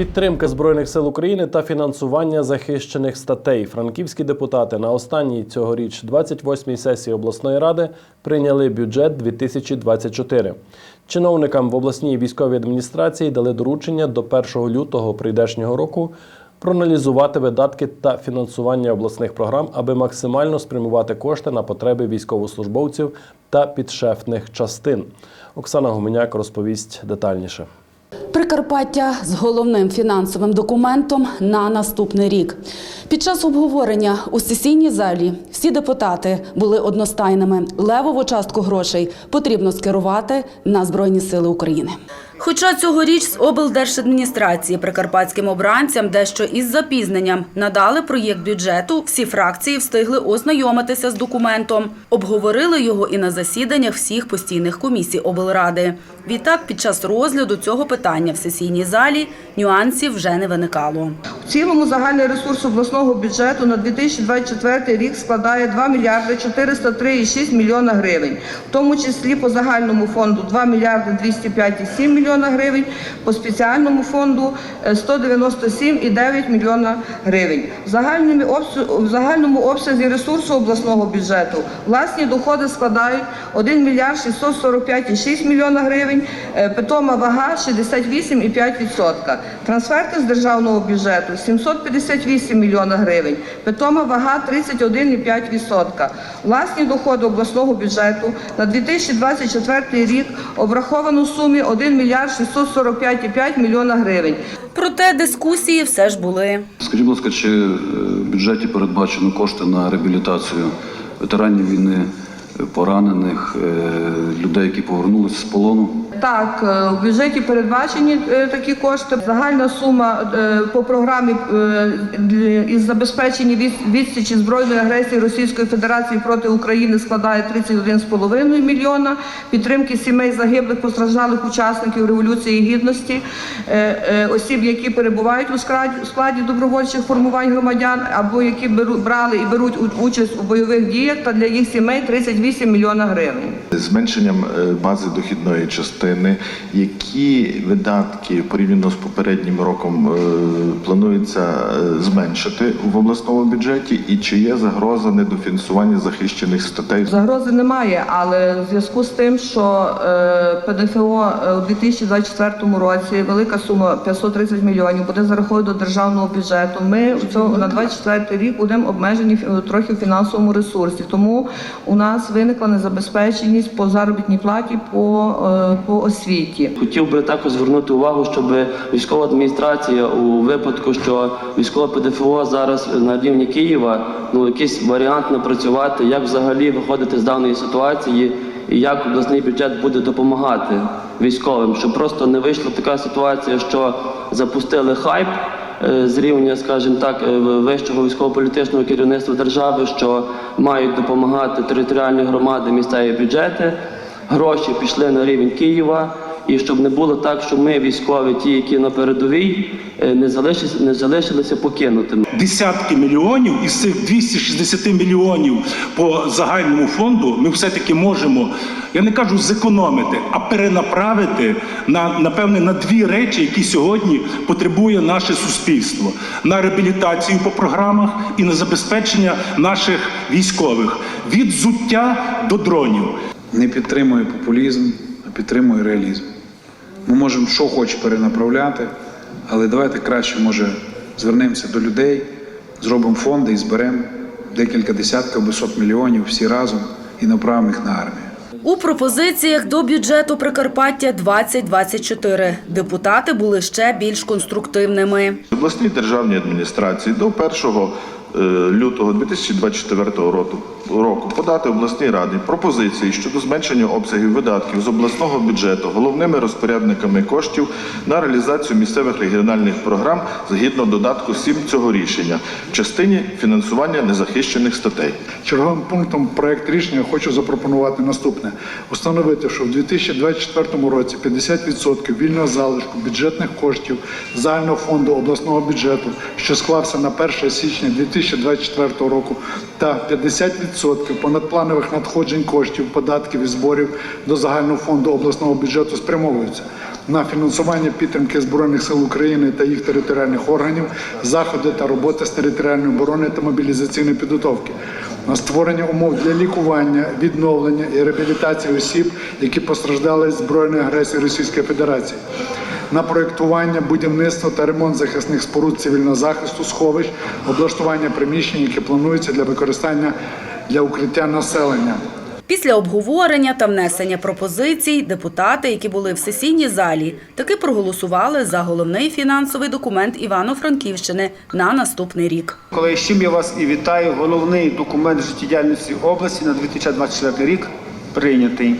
Підтримка збройних сил України та фінансування захищених статей. Франківські депутати на останній цьогоріч 28-й сесії обласної ради прийняли бюджет 2024. Чиновникам в обласній військовій адміністрації дали доручення до 1 лютого прийдешнього року проаналізувати видатки та фінансування обласних програм, аби максимально спрямувати кошти на потреби військовослужбовців та підшефних частин. Оксана Гуменяк розповість детальніше. Прикарпаття з головним фінансовим документом на наступний рік. Під час обговорення у сесійній залі всі депутати були одностайними. Левову частку грошей потрібно скерувати на Збройні Сили України. Хоча цьогоріч з облдержадміністрації прикарпатським обранцям дещо із запізненням надали проєкт бюджету, всі фракції встигли ознайомитися з документом. Обговорили його і на засіданнях всіх постійних комісій облради. Відтак, під час розгляду цього питання в сесійній залі нюансів вже не виникало. В цілому загальний ресурс обласного бюджету на 2024 рік складає 2 мільярди 403,6 мільйона гривень, в тому числі по загальному фонду 2 мільярди 205,7 мільйона гривень, по спеціальному фонду е, 197,9 мільйона гривень. В загальному обсязі, ресурсу обласного бюджету власні доходи складають 1 мільярд 645,6 мільйона гривень, е, питома вага 68,5%. Трансферти з державного бюджету 758 мільйона гривень, питома вага 31,5%. Власні доходи обласного бюджету на 2024 рік обраховано в сумі 1 мільярд 645,5 мільйона гривень. Проте дискусії все ж були. Скажіть, будь ласка, чи е, в бюджеті передбачено кошти на реабілітацію ветеранів війни, е, поранених, е, людей, які повернулися з полону? Так, е, в бюджеті передбачені е, такі кошти. Загальна сума е, по програмі із забезпечення відсічі збройної агресії Російської Федерації проти України складає 31,5 мільйона. Підтримки сімей загиблих постраждалих учасників Революції Гідності, осіб, які перебувають у складі, добровольчих формувань громадян, або які брали і беруть участь у бойових діях, та для їх сімей 38 мільйона гривень. Зменшенням бази дохідної частини, які видатки порівняно з попереднім роком е, планується е, зменшити в обласному бюджеті, і чи є загроза недофінансування захищених статей? Загрози немає, але в зв'язку з тим, що е, ПДФО у 2024 році велика сума 530 мільйонів буде зарахована до державного бюджету. Ми у цьому на 24 рік будемо обмежені трохи в фінансовому ресурсі. Тому у нас виникла незабезпеченість по заробітній платі по, по освіті. Хотів би також звернути увагу, щоб військова адміністрація у випадку, що військове ПДФО зараз на рівні Києва, ну якийсь варіант напрацювати, як взагалі виходити з даної ситуації і як обласний бюджет буде допомагати військовим, щоб просто не вийшла така ситуація, що запустили хайп. е, З рівня, скажімо так, е, вищого військово-політичного керівництва держави, що мають допомагати територіальні громади, місцеві бюджети, гроші пішли на рівень Києва, і щоб не було так, що ми, військові, ті, які на передовій, е, не залишилися, не залишилися покинутими. десятки мільйонів із цих 260 мільйонів по загальному фонду ми все-таки можемо, я не кажу зекономити, а перенаправити на напевне на дві речі, які сьогодні потребує наше суспільство: на реабілітацію по програмах і на забезпечення наших військових від взуття до дронів. Не підтримує популізм, а підтримує реалізм. Ми можемо що хоч перенаправляти, але давайте краще, може, звернемося до людей, зробимо фонди і зберемо декілька десятків або сот мільйонів всі разом і направимо їх на армію. У пропозиціях до бюджету Прикарпаття 2024 депутати були ще більш конструктивними. обласній державній адміністрації до 1 е, лютого 2024 року, року подати обласній раді пропозиції щодо зменшення обсягів видатків з обласного бюджету головними розпорядниками коштів на реалізацію місцевих регіональних програм згідно додатку 7 цього рішення в частині фінансування незахищених статей. Черговим пунктом проект рішення хочу запропонувати наступне: установити, що в 2024 році 50% вільного залишку бюджетних коштів загального фонду обласного бюджету, що склався на 1 січня 2024 року, та 50% понадпланових надходжень коштів, податків і зборів до загального фонду обласного бюджету спрямовуються на фінансування підтримки Збройних сил України та їх територіальних органів, заходи та роботи з територіальної оборони та мобілізаційної підготовки, на створення умов для лікування, відновлення і реабілітації осіб, які постраждали збройної агресії Російської Федерації. На проєктування, будівництво та ремонт захисних споруд цивільного захисту, сховищ, облаштування приміщень, які плануються для використання для укриття населення. Після обговорення та внесення пропозицій депутати, які були в сесійній залі, таки проголосували за головний фінансовий документ Івано-Франківщини на наступний рік. Колеги, з чим я вас і вітаю. Головний документ життєдіяльності області на 2024 рік прийнятий.